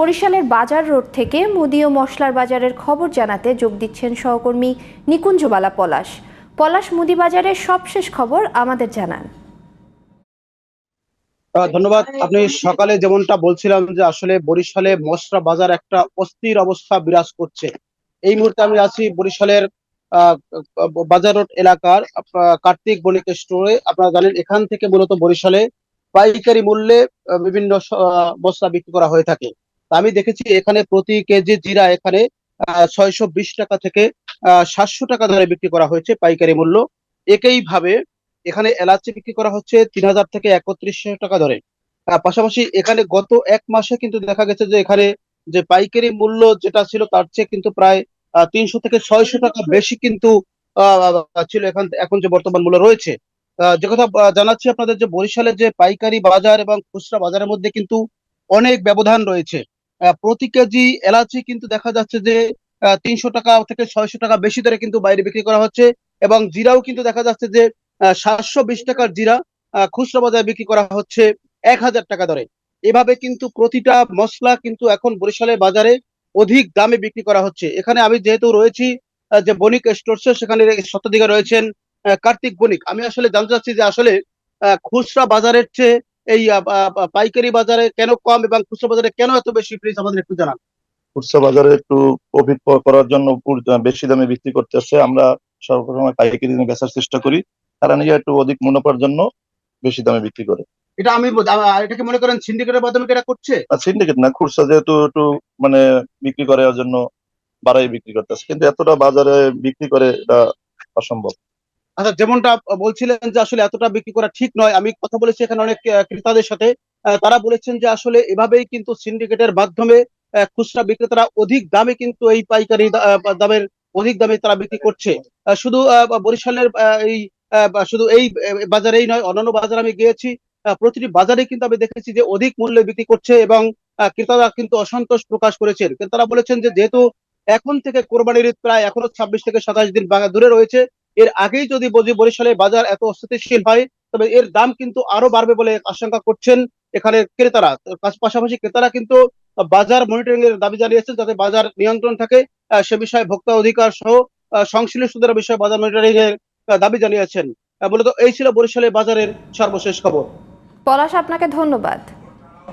বরিশালের বাজার রোড থেকে মুদি ও মশলার বাজারের খবর জানাতে যোগ দিচ্ছেন সহকর্মী নিকুঞ্জবালা পলাশ। পলাশ, মুদি বাজারের সবশেষ খবর আমাদের জানান। ধন্যবাদ। আপনি সকালে যেমনটা বলছিলাম যে আসলে বরিশালে মশলা বাজার একটা অস্থির অবস্থা বিরাজ করছে। এই মুহূর্তে আমি আছি বরিশালের বাজার রোড এলাকার কার্তিক বণিক স্টোরে আপনারা জানেন, এখান থেকে মূলত বরিশালে পাইকারি মূল্যে বিভিন্ন মশলা বিক্রি করা হয়ে থাকে। আমি দেখেছি এখানে প্রতি কেজি জিরা এখানে ছয়শো বিশ টাকা থেকে সাতশো টাকা ধরে বিক্রি করা হয়েছে পাইকারি মূল্য। একই ভাবে এখানে এলাচি বিক্রি করা হচ্ছে তিন হাজার থেকে একত্রিশশো টাকা ধরে পাশাপাশি এখানে গত এক মাসে কিন্তু দেখা গেছে যে এখানে যে পাইকারি মূল্য যেটা ছিল তার চেয়ে কিন্তু প্রায় তিনশো থেকে ছয়শো টাকা বেশি কিন্তু ছিল এখন এখন যে বর্তমান মূল্য রয়েছে। যে কথা জানাচ্ছি আপনাদের যে বরিশালের যে পাইকারি বাজার এবং খুচরা বাজারের মধ্যে কিন্তু অনেক ব্যবধান রয়েছে। প্রতি কেজি এলাচি কিন্তু দেখা যাচ্ছে যে তিনশো টাকা থেকে ছয়শো টাকা বেশি দরে কিন্তু বাইরে বিক্রি করা হচ্ছে এবং জিরাও কিন্তু দেখা যাচ্ছে যে সাতশো বিশ টাকার জিরা খুচরা বাজারে বিক্রি করা হচ্ছে এক হাজার টাকা দরে। এভাবে কিন্তু প্রতিটা মশলা কিন্তু এখন বরিশালের বাজারে অধিক দামে বিক্রি করা হচ্ছে। এখানে আমি যেহেতু রয়েছি যে বণিক স্টোরসে সেখানে শতাধিকা রয়েছেন কার্তিক বণিক। আমি আসলে জানতে চাচ্ছি যে আসলে খুচরা বাজারের চেয়ে এই পাইকারি বাজারে কেন কম এবং খুচরা বাজারে কেন এত বেশি? প্লিজ আমাদের একটু জানান। খুচরা বাজারে একটু প্রফিট করার জন্য বেশি দামে বিক্রি করতেছে। আমরা সবসময় পাইকারি দামে বেচার চেষ্টা করি। তারা নিজে একটু অধিক মুনাফার জন্য বেশি দামে বিক্রি করে। এটা আমি আ- এটাকে মনে করেন সিন্ডিকেটের মাধ্যমে এটা করছে? আর সিন্ডিকেট না খুচরা যেহেতু একটু মানে বিক্রি করার জন্য বাড়াই বিক্রি করতেছে। কিন্তু এতটা বাজারে বিক্রি করে এটা অসম্ভব। আচ্ছা যেমনটা বলছিলেন যে আসলে এতটা বিক্রি করা ঠিক নয়, আমি কথা বলেছি এখানে অনেক ক্রেতাদের সাথে। তারা বলেছেন যে আসলে এভাবেই কিন্তু সিন্ডিকেটের মাধ্যমে খুচরা বিক্রেতারা অধিক দামে কিন্তু এই পাইকারি দামের অধিক দামে তারা বিক্রি করছে। শুধু বরিশালের এই শুধু এই বাজারেই নয়, অন্যান্য বাজারে আমি গিয়েছি প্রতিটি বাজারে কিন্তু আমি দেখেছি যে অধিক মূল্যে বিক্রি করছে এবং ক্রেতারা কিন্তু অসন্তোষ প্রকাশ করেছেন। ক্রেতারা বলেছেন যে যেহেতু এখন থেকে কোরবানির ঈদ প্রায় এখনও ছাব্বিশ থেকে সাতাশ দিন দূরে রয়েছে এর আগেই যদি বরিশালে বাজার এত অস্থিতিশীল হয়, তবে এর দাম কিন্তু আরও বাড়বে বলে আশঙ্কা করছেন এখানে ক্রেতারা। পাশাপাশি ক্রেতারা কিন্তু বাজার মনিটরিং এর দাবি জানিয়েছেন যাতে বাজার নিয়ন্ত্রণ থাকে। সে বিষয়ে ভোক্তা অধিকার সহ সংশ্লিষ্টদের বিষয়ে বাজার মনিটরিং এর দাবি জানিয়েছেন। মূলত এই ছিল বরিশালের বাজারের সর্বশেষ খবর। পলাশ, আপনাকে ধন্যবাদ।